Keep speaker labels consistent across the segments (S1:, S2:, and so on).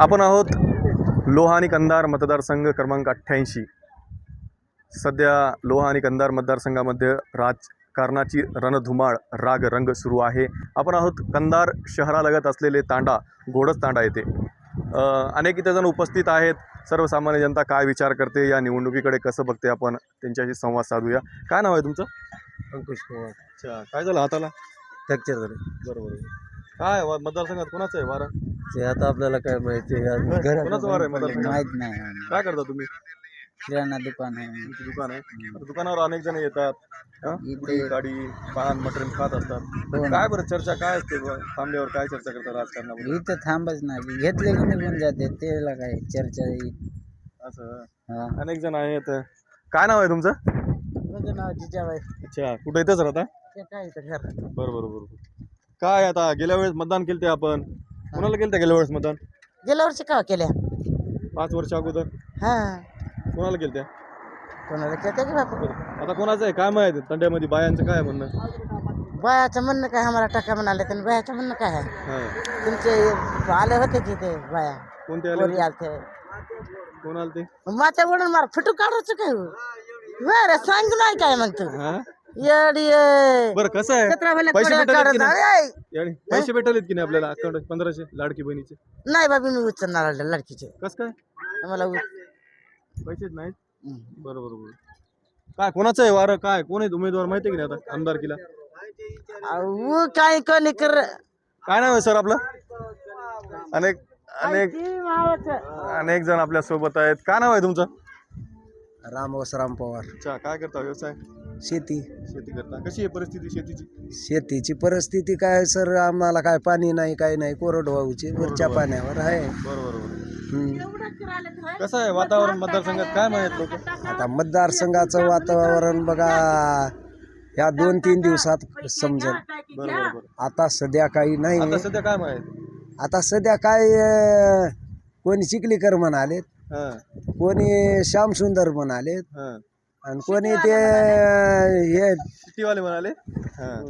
S1: आपण आहोत लोहा आणि कंधार मतदारसंघ क्रमांक अठ्ठ्याऐंशी. सध्या लोहा आणि कंधार मतदारसंघामध्ये राजकारणाची रणधुमाळ राग रंग सुरू आहे. आपण आहोत कंधार शहरालगत असलेले तांडा घोडस तांडा येथे. अ, अनेक इथे जण उपस्थित आहेत. सर्वसामान्य जनता काय विचार करते? या निवडणुकीकडे कसं बघते आपण? त्यांच्याशी संवाद साधूया. काय नाव आहे तुमचं?
S2: अंकुश पवार
S1: अच्छा काय झालं हाताला?
S2: फ्रॅक्चर झाले.
S1: बरोबर. काय वा- मतदारसंघात कोणाचं आहे वारं?
S2: ते आता आपल्याला काय माहिती आहे?
S1: कोणाचं वार आहे मतदारसंघात?
S3: माहीत नाही.
S1: काय करता तुम्ही?
S3: किराणा दुकान आहे.
S1: तुमचं दुकान आहे. दुकानावर अनेक जण येतात. हं?
S3: इथे-
S1: गाडी पान मटण खात असतात.
S3: हो.
S1: काय बरं चर्चा काय असते बुवा? थांबल्यावर काय चर्चा करतात राजकारणामध्ये
S3: इथं थांबच नाही. घेतले की निघून जाते. त्याला काय चर्चा येईल.
S1: असं.
S3: हा.
S1: अनेक जण आहेत. काय नाव आहे तुमचं?
S3: माझं नाव जिजाबाई.
S1: अच्छा. कुठं इथंच राहता?
S3: ते काय इथं घर
S1: बरं बरं बरं. काय आता? गेल्या वेळेस मतदान केलं ते आपण. कोणाला केलं गेल्या वेळेस मतदान?
S3: गेल्या वर्षी का केल्या?
S1: पाच वर्ष अगोदर.
S3: हा.
S1: कोणाला केलं त्या
S3: कोणाला केलं की बापू?
S1: आता कोणाचं आहे? काय माहिती? तंड्यामध्ये बायांचं काय म्हणणं?
S3: बायाचं म्हणणं काय? आम्हाला टाका म्हणाले तर बायाचं म्हणणं काय आहे?
S1: हां.
S3: तुमचे आले होते की ते बाया.
S1: कोणते
S3: पोरी
S1: आले
S3: आलते.
S1: कोण आले ते?
S3: माझ्या वडून मार. फुटू काढायचं काय? हो? बरं सांग नाही काय मग तू?
S1: हां? बरं कसं आहे?
S3: सतरावाल्या
S1: पैसे
S3: कोड्या
S1: भेटले की
S3: काढत
S1: नाही?
S3: आहे.
S1: याने पैसे भेटलेत की नाही आपल्याला? अकाउंट पंधराशे लाडकी बहिणीचे.
S3: नाही बाबी मी उचलणार आले लडकीचे.
S1: कस काय?
S3: आम्हाला उ-
S1: पैसेच नाहीत. बरोबर बरोबर काय कोणाचं आहे वारं? काय कोण आहे उमेदवार? माहिती आहे की नाही आता आमदारकीला
S3: अहो, काय कोणी कर
S1: काय नाव आहे सर आपलं? अनेक अनेक अनेक जण आपल्यासोबत आहेत. काय नाव आहे तुमचं?
S2: राम वसराम पवार.
S1: अच्छा काय करता व्यवसाय?
S2: शेती.
S1: शेती करता. कशी आहे परिस्थिती शेतीची?
S2: शेतीची परिस्थिती काय सर? आम्हाला काय पाणी नाही काय नाही. कोरडवाहूची वरच्या पाण्यावर आहे.
S1: बरोबर बरोबर.
S2: हम्म.
S1: कसं आहे वातावरण मतदारसंघात? काय माहीत लोक?
S2: आता मतदारसंघाचं वातावरण बघा. ह्या दोन तीन दिवसात समजेल.
S1: बरोबर बरोबर.
S2: आता सध्या काही नाही.
S1: आता सध्या काय माहीत
S2: आता सध्या काय अं, कोणी चिखलीकर म्हणालेत.
S1: हां.
S2: कोणी श्यामसुंदर म्हणालेत.
S1: हां.
S2: आणि कोणी ते हे
S1: शेतीवाले म्हणाले? हां.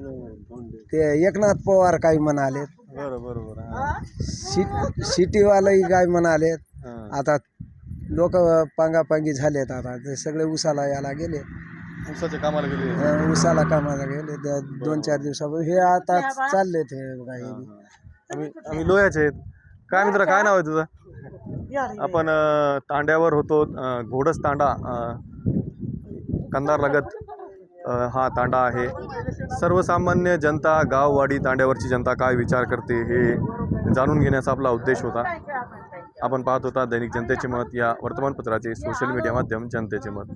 S2: ते एकनाथ पवार काही म्हणालेत
S1: बरं बरोबर हां.
S2: सिट सिटीवालाही काय म्हणालेत
S1: हां.
S2: आता लोक पांगापांगी झालेत आता. ते सगळे उसाला याला गेले.
S1: ऊसाच्या कामाला गेले.
S2: अं, उसाला कामाला गेले. त्या दोन चार दिवसापूर्वी. हे आता चालले ते बघा हे बी.
S1: आम्ही आम्ही लोह्याचे आहेत. काय मित्र काय नाव आहे तुझं? आपण अ, तांड्यावर होतो. अ, घोडस तांडा. अ, कंधार लगत हा तांडा आहे. सर्वसामान्य जनता गाववाडी तांड्यावरची जनता काय विचार करते हे जाणून घेण्याचा आपला उद्देश होता. आपण पाहत होता दैनिक जनतेचे मत या वर्तमानपत्राचे सोशल मीडिया माध्यम जनतेचे मत.